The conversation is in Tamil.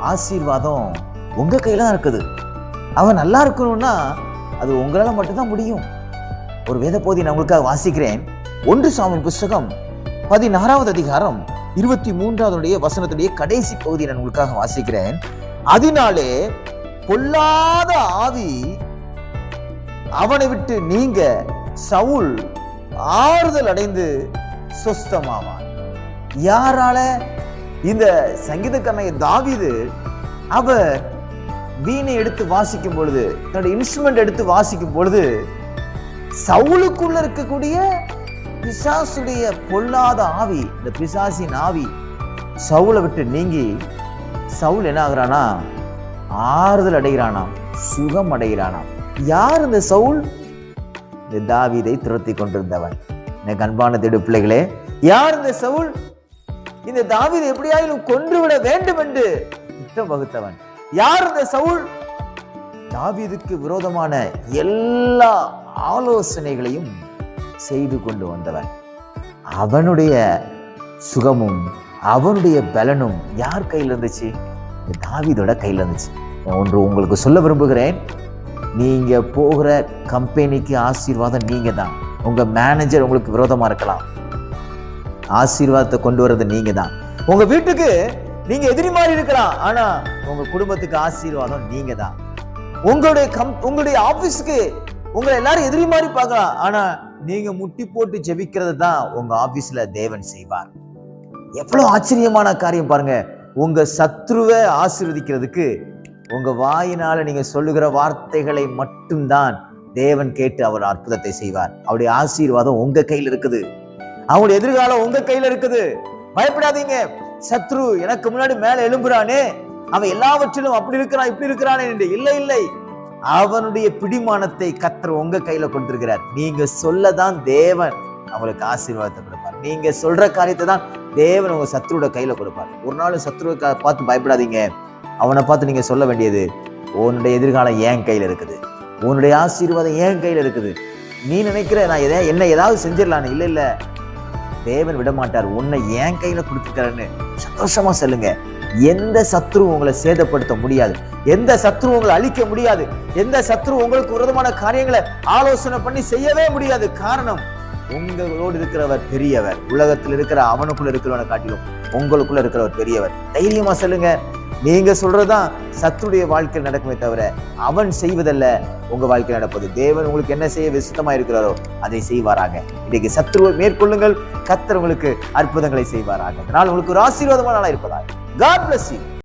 ஆசீர்வாதம் உங்க கையில தான் இருக்குது. அவன் நல்லா இருக்கணும்னா அது உங்களால மட்டும்தான் முடியும். ஒரு வேத போதி நான் உங்களுக்காக வாசிக்கிறேன். ஒன்று சாமியின் புஸ்தகம் பதினாறாவது அதிகாரம் இருபத்தி மூன்றாவதுடைய வசனத்துடைய கடைசி பகுதியை நான் உங்களுக்காக வாசிக்கிறேன். அதனாலே பொல்லாத ஆவி அவனை விட்டு நீங்க சவுல் ஆறுதல் அடைந்து சொஸ்தமாவான். யாரால இந்த சங்கீதக்காரனை தாவீது அவர் வீணை எடுத்து வாசிக்கும் பொழுது தன்னுடைய இன்ஸ்ட்ருமெண்ட் எடுத்து வாசிக்கும் பொழுது சவுலுக்குள்ள இருக்கக்கூடிய பிசாசுடைய பொல்லாத ஆவி இந்த பிசாசின் ஆவி சவுளை விட்டு நீங்கி சவுல் என்ன ஆகுறானா? ஆறுதல் அடைகிறானாம் சுகம் அடைகிறானாம். யார் இந்த சவுல்? இந்த தாவீதை துரத்தி கொண்டிருந்தவன். எனக்கு அன்பான தேடு பிள்ளைகளே யார் இந்த சவுல்? இந்த தாவீதை எப்படியாயிலும் கொன்றுவிட வேண்டும் என்று திட்டம் வகுத்தவன். யார் இந்த சவுல்? தாவீதுக்கு விரோதமான எல்லா ஆலோசனைகளையும் செய்து கொண்டு வந்தவன். அவனுடைய சுகமும் அவனுடைய பலனும் யார் கையில் இருந்துச்சு? தாவிதோட தாவீதோட கையில் இருந்துச்சு. ஒன்று உங்களுக்கு சொல்ல விரும்புகிறேன். நீங்க போகிற கம்பெனிக்கு ஆசீர்வாதம் நீங்க தான் உங்க மேனேஜர் உங்களுக்கு விரோதமா இருக்கலாம். ஆசீர்வாதத்தை கொண்டு வர்றது நீங்க தான் உங்க வீட்டுக்கு நீங்க எதிரி மாதிரி இருக்கலாம் ஆனா உங்க குடும்பத்துக்கு ஆசீர்வாதம் நீங்க தான் உங்களுடைய கம் உங்களுடைய ஆபீஸ்க்கு உங்களை எல்லாரும் எதிரி மாதிரி பார்க்கலாம் ஆனா நீங்க முட்டி போட்டு ஜெபிக்கிறது தான் உங்க ஆபீஸ்ல தேவன் செய்வார். எவ்வளவு ஆச்சரியமான காரியம் பாருங்க. உங்க சத்ருவை ஆசீர்வதிக்கிறதுக்கு உங்க வாயினால நீங்க சொல்லுகிற வார்த்தைகளை மட்டும்தான் தேவன் கேட்டு அவர் அற்புதத்தை செய்வார். அவருடைய ஆசீர்வாதம் உங்க கையில் இருக்குது. அவங்களுடைய எதிர்காலம் உங்க கையில இருக்குது. பயப்படாதீங்க. சத்ரு எனக்கு முன்னாடி மேல எழும்புறானே. அவன் எல்லாவற்றிலும் அப்படி இருக்கிறான் இப்படி இருக்கிறானே என்று இல்லை இல்லை. அவனுடைய பிடிமானத்தை கத்தர் உங்க கையில கொடுத்திருக்கிறார். நீங்க சொல்லதான் தேவன் அவங்களுக்கு ஆசீர்வாதத்தை கொடுப்பார். நீங்க சொல்ற காரியத்தை தான் தேவன் உங்க சத்ருவோட கையில கொடுப்பார். ஒரு நாள் சத்ருவை பார்த்து பயப்படாதீங்க. அவனை பார்த்து நீங்க சொல்ல வேண்டியது உன்னுடைய எதிர்காலம் ஏன் கையில இருக்குது. உன்னுடைய ஆசீர்வாதம் ஏன் கையில இருக்குது. நீ நினைக்கிற நான் எதை என்ன ஏதாவது செஞ்சிடலான்னு? இல்லை இல்லை. தேவன் விட மாட்டார் உன்னை என் கையில கொடுத்துக்கிறேன்னு சந்தோஷமா சொல்லுங்க. எந்த சத்ரு உங்களை சேதப்படுத்த முடியாது. எந்த சத்ரு உங்களை அழிக்க முடியாது. எந்த சத்ரு உங்களுக்கு விரதமான காரியங்களை ஆலோசனை பண்ணி செய்யவே முடியாது. காரணம் உங்களோடு இருக்கிறவர் பெரியவர். உலகத்தில் இருக்கிற அவனுக்குள்ள இருக்கிறவனை காட்டிலும் உங்களுக்குள்ள இருக்கிறவர் பெரியவர். தைரியமா சொல்லுங்க. நீங்க சொல்றதுதான் சத்துடைய வாழ்க்கையில் நடக்குமே தவிர அவன் செய்வதல்ல உங்க வாழ்க்கையில் நடப்பது. தேவன் உங்களுக்கு என்ன செய்ய விசுத்தமா இருக்கிறாரோ அதை செய்வாராக. இன்னைக்கு சத்ருவை மேற்கொள்ளுங்கள் கத்தர் உங்களுக்கு அற்புதங்களை செய்வாராக. அதனால் உங்களுக்கு ஒரு ஆசீர்வாதமான நாளா இருப்பதாக. God bless you